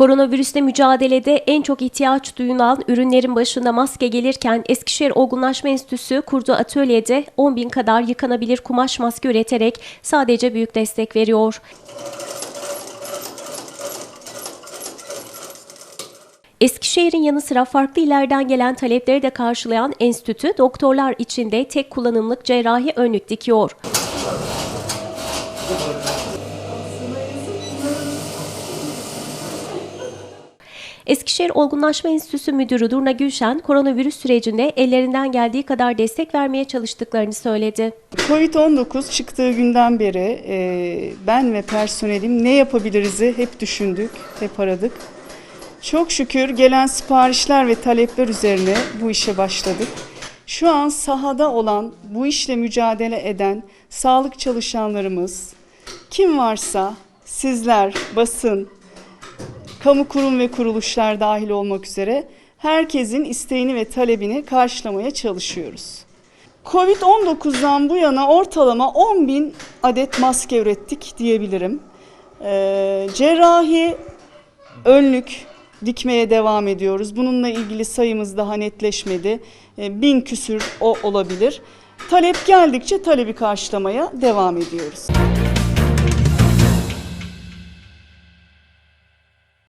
Koronavirüsle mücadelede en çok ihtiyaç duyulan ürünlerin başında maske gelirken Eskişehir Olgunlaşma Enstitüsü kurduğu atölyede 10 bin kadar yıkanabilir kumaş maske üreterek sadece büyük destek veriyor. Eskişehir'in yanı sıra farklı illerden gelen talepleri de karşılayan enstitü doktorlar için de tek kullanımlık cerrahi önlük dikiyor. Eskişehir Olgunlaşma Enstitüsü Müdürü Durna Gülşen, koronavirüs sürecinde ellerinden geldiği kadar destek vermeye çalıştıklarını söyledi. Covid-19 çıktığı günden beri e, ben ve personelim ne yapabiliriz'i hep düşündük, hep aradık. Çok şükür gelen siparişler ve talepler üzerine bu işe başladık. Şu an sahada olan, bu işle mücadele eden sağlık çalışanlarımız, kim varsa sizler, basın, kamu kurum ve kuruluşlar dahil olmak üzere herkesin isteğini ve talebini karşılamaya çalışıyoruz. Covid-19'dan bu yana ortalama 10 bin adet maske ürettik diyebilirim. Ee, cerrahi önlük dikmeye devam ediyoruz. Bununla ilgili sayımız daha netleşmedi. Ee, bin küsür o olabilir. Talep geldikçe talebi karşılamaya devam ediyoruz.